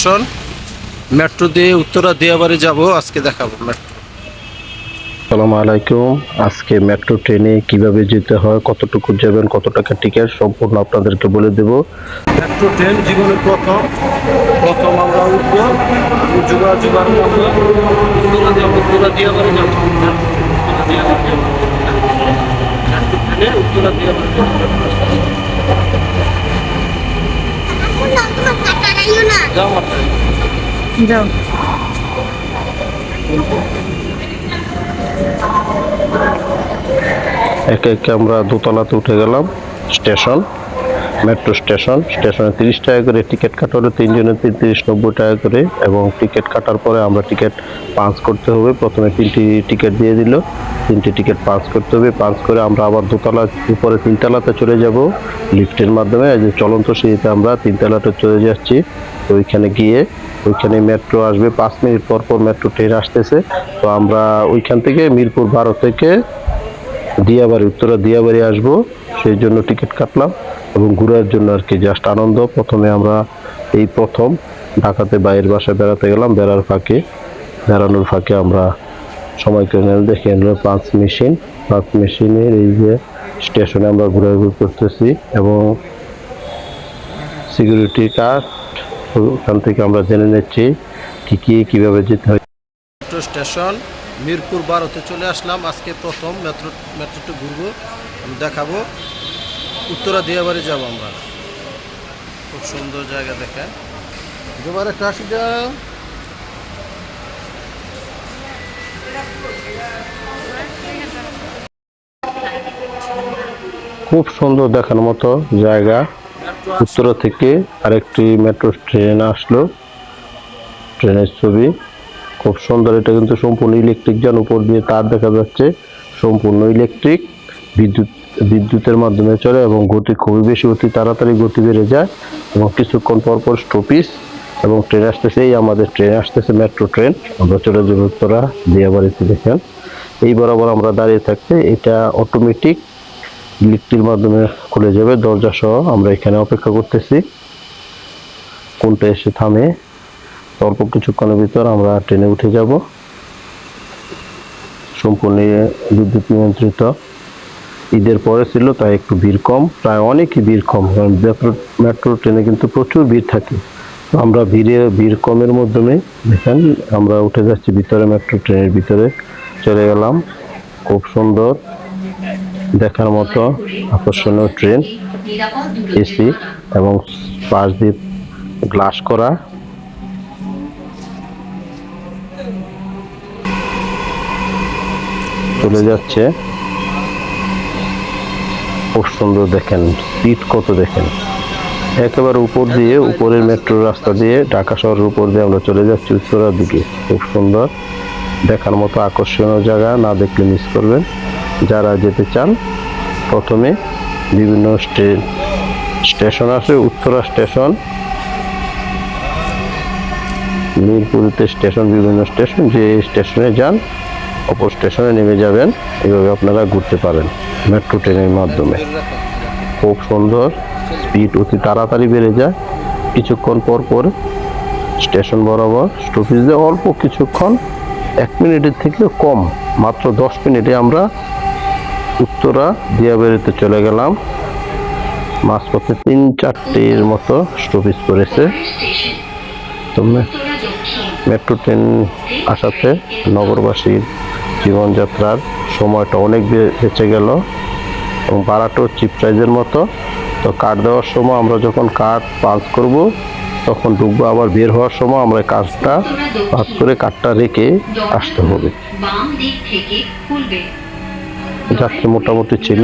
Station. Metro দিয়ে উত্তরা দিয়াবাড়ি যাব আজকে দেখাবো মেট্রো। আসসালামু আলাইকুম। আজকে মেট্রো ট্রেনে কীভাবে যেতে হয় কতটুকু যাবেন কত টাকা টিকিট সম্পূর্ণ আপনাদেরকে বলে দেব। মেট্রো ট্রেন জীবনে প্রথম। প্রথম আমরা উঠব যুগা যুগার উত্তরা উত্তরা দিয়াবাড়ি যাব। উত্তরা দিয়াবাড়ি যাব। মেট্রো ট্রেনে উত্তরা দিয়াবাড়ি যাব। যাও মাত্র। একে একে আমরা দোতলাতে উঠে গেলাম স্টেশন। Metro station. স্টেশনে তিরিশ টাকা করে টিকিট কাটা হলো তিনজনের তিন তিরিশ নব্বই টাকা করে এবং টিকিট কাটার পরে আমরা টিকিট পাঞ্চ করতে হবে। প্রথমে তিনটি টিকিট দিয়ে দিল। তিনটি টিকিট পাঞ্চ করতে হবে। পাঞ্চ করে আমরা আবার দোতলা উপরে তিনতলাতে চলে যাব। লিফটের মাধ্যমে। যে চলন্ত সিঁড়িতে আমরা তিনতলাতে চলে যাচ্ছি। তো ওইখানে গিয়ে ওইখানে মেট্রো আসবে। পাঁচ মিনিট পর পর মেট্রো ট্রেন আসতেছে। তো আমরা ওইখান থেকে মিরপুর বারো থেকে দিয়াবাড়ি, উত্তরা দিয়াবাড়ি আসব। সেই জন্য টিকিট কাটলাম। এবং ঘোরার জন্য আর কি জাস্ট আনন্দ। প্রথমে আমরা এই প্রথম ঢাকাতে বাইরের বাসায় বেড়াতে গেলাম, বেড়ার ফাঁকে। বেড়ানোর ফাঁকে আমরা সময় করে নিলাম, দেখে পাঁচ মেশিন। পাঁচ মেশিনের এই যে স্টেশনে আমরা ঘোরাঘুরি করতেছি এবং সিকিউরিটি কার্ড, ওখান থেকে আমরা জেনে নিচ্ছি কী কী, কীভাবে যেতে হয়। মেট্রো স্টেশন, মিরপুর বারোতে চলে আসলাম। আজকে প্রথম মেট্রো, মেট্রোতে ঘুরবো দেখাবো। উত্তরা দিয়াবাড়ি যাব আমরা। খুব সুন্দর জায়গা দেখেন দুবার যাও খুব সুন্দর দেখার মতো জায়গা। উত্তরা থেকে আরেকটি মেট্রো ট্রেন আসলো। ট্রেনের ছবি। খুব সুন্দর এটা কিন্তু সম্পূর্ণ ইলেকট্রিক যান উপর দিয়ে তার দেখা যাচ্ছে। সম্পূর্ণ ইলেকট্রিক। বিদ্যুৎ বিদ্যুতের মাধ্যমে চলে এবং গতি খুবই বেশি, অতি তাড়াতাড়ি গতি বেড়ে যায় এবং কিছুক্ষণ পর পর স্টপিস এবং ট্রেন আসতেছে। এই আমাদের ট্রেন আসতেছে মেট্রো ট্রেন। আমরা চলে যাব উত্তরা দিয়াবাড়িতে দেখেন এই বরাবর আমরা দাঁড়িয়ে থাকতে, এটা অটোমেটিক লিফটির মাধ্যমে খুলে যাবে, দরজা সহ আমরা এখানে অপেক্ষা করতেছি। কোনটা এসে থামে, অল্প কিছুক্ষণের ভিতর আমরা ট্রেনে উঠে যাব। সম্পূর্ণ বিদ্যুৎ নিয়ন্ত্রিত। ঈদের পরে ছিল, তাই একটু ভিড় কম। প্রায় অনেকই ভিড় কম, কারণ মেট্রো ট্রেনে কিন্তু প্রচুর ভিড় থাকে। আমরা ভিড়ে, ভিড় কমের মাধ্যমে দেখেন, আমরা উঠে যাচ্ছি ভিতরে, মেট্রো ট্রেনের ভিতরে। চলে গেলাম, খুব সুন্দর দেখার মতো আকর্ষণীয় ট্রেন, এসি এবং পাশ দিয়ে গ্লাস করা। চলে যাচ্ছে। খুব সুন্দর দেখেন সিট কত দেখেন। একেবারে উপর দিয়ে, উপরের মেট্রো রাস্তা দিয়ে, ঢাকা শহরের উপর দিয়ে আমরা চলে যাচ্ছি উত্তরার দিকে। খুব সুন্দর। দেখার মতো আকর্ষণীয় জায়গা, না দেখলে মিস করবেন। যারা যেতে চান, প্রথমে বিভিন্ন স্টে- স্টেশন আছে, উত্তরা স্টেশন, মিরপুরিতে স্টেশন, বিভিন্ন স্টেশন, যে স্টেশনে যান অপর স্টেশনে নেমে যাবেন, এভাবে আপনারা ঘুরতে পারেন মেট্রো ট্রেনের মাধ্যমে। খুব সুন্দর স্পিড অতি তাড়াতাড়ি বেড়ে যায়। কিছুক্ষণ পর পর স্টেশন বরাবর স্টপেজে অল্প কিছুক্ষণ, এক মিনিটের থেকে কম, মাত্র দশ মিনিটে আমরা উত্তরা দিয়াবাড়িতে চলে গেলাম। মাঝপথে তিন চারটির মতো স্টপেজ করেছে তো মেট্রো ট্রেন আসাতে নগরবাসীর জীবনযাত্রার সময়টা অনেক বেঁচে গেল এবং ভাড়াটাও চিপ প্রাইজের মতো। তো কার্ড দেওয়ার সময় আমরা যখন কার্ড পাস করব, তখন ঢুকবো আবার বের হওয়ার সময় আমরা কার্ডটা পাস করে কার্ডটা রেখে আসতে হবে। যাত্রী মোটামুটি ছিল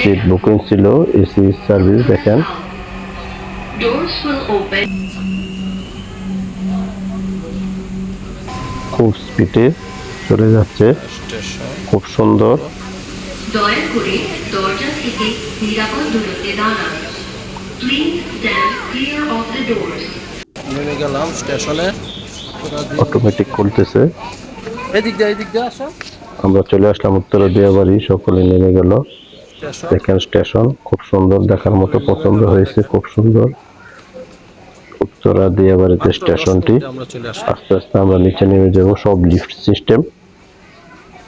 সিট বুকিং ছিল এসি সার্ভিস দেখেন। খুব স্পিডে চলে যাচ্ছে। খুব সুন্দর। গেলাম স্টেশনে। অটোমেটিক খুলতেছে। এদিক দিয়ে এদিক দিয়ে আসো। আমরা চলে আসলাম উত্তরা দিয়াবাড়ি সকলে নেমে গেল। দেখেন স্টেশন খুব সুন্দর দেখার মতো পছন্দ হয়েছে খুব সুন্দর। উত্তরা দিয়াবাড়িতে স্টেশনটি আস্তে আস্তে আমরা নিচে নেমে যাব সব লিফট সিস্টেম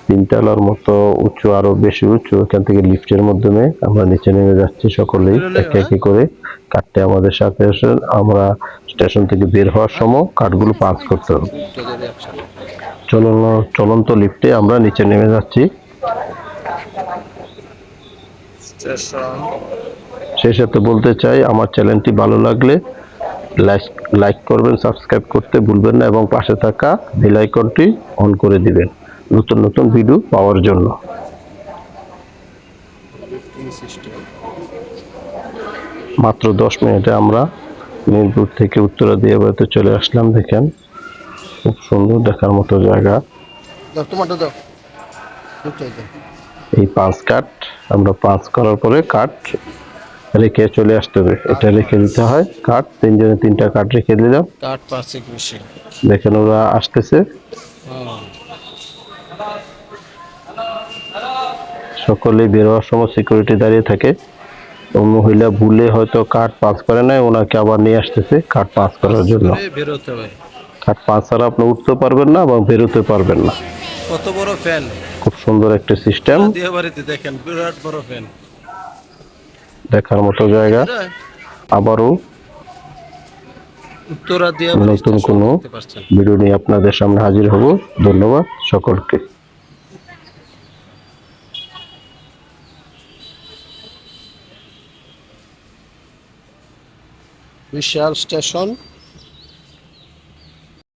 তিনতলার মতো উঁচু আরও বেশি উঁচু এখান থেকে লিফটের মাধ্যমে আমরা নিচে নেমে যাচ্ছি সকলেই একে একে করে। কাঠটা আমাদের সাথে আসেন আমরা স্টেশন থেকে বের হওয়ার সময় কাঠগুলো পাস করতে হবে। চলন চলন্ত লিফটে আমরা নিচে নেমে যাচ্ছি। সেই সাথে বলতে চাই আমার চ্যানেলটি ভালো লাগলে লাইক করবেন সাবস্ক্রাইব করতে ভুলবেন না এবং পাশে থাকা বেল আইকনটি অন করে দিবেন নতুন নতুন ভিডিও পাওয়ার জন্য। মাত্র দশ মিনিটে আমরা মিরপুর থেকে উত্তরা দিয়ে বাড়িতে চলে আসলাম, দেখেন। খুব সুন্দর দেখার মতো জায়গা। এই পাঁচ কাঠ, আমরা পাঁচ করার পরে কাঠ রেখে চলে আসতে হবে। এটা রেখে দিতে হয় কাঠ তিনজনে তিনটা কাঠ রেখে দিলাম। কাঠ পাঁচে বেশি দেখেন ওরা আসতেছে। সকলেই বের হওয়ার সময় সিকিউরিটি দাঁড়িয়ে থাকে। মহিলা ভুলে হয়তো কাঠ পাস করে নাই ওনাকে আবার নিয়ে আসতেছে কাঠ পাস করার জন্য। বেরোতে কাঠ পাস ছাড়া আপনি উঠতে পারবেন না এবং বেরোতে পারবেন না। কত বড় ফ্যান খুব সুন্দর একটা সিস্টেম দেখেন বিরাট বড় ফ্যান দেখার মতো জায়গা। আবারও নতুন কোনো ভিডিও নিয়ে আপনাদের সামনে হাজির হব। ধন্যবাদ সকলকে। বিশাল স্টেশন।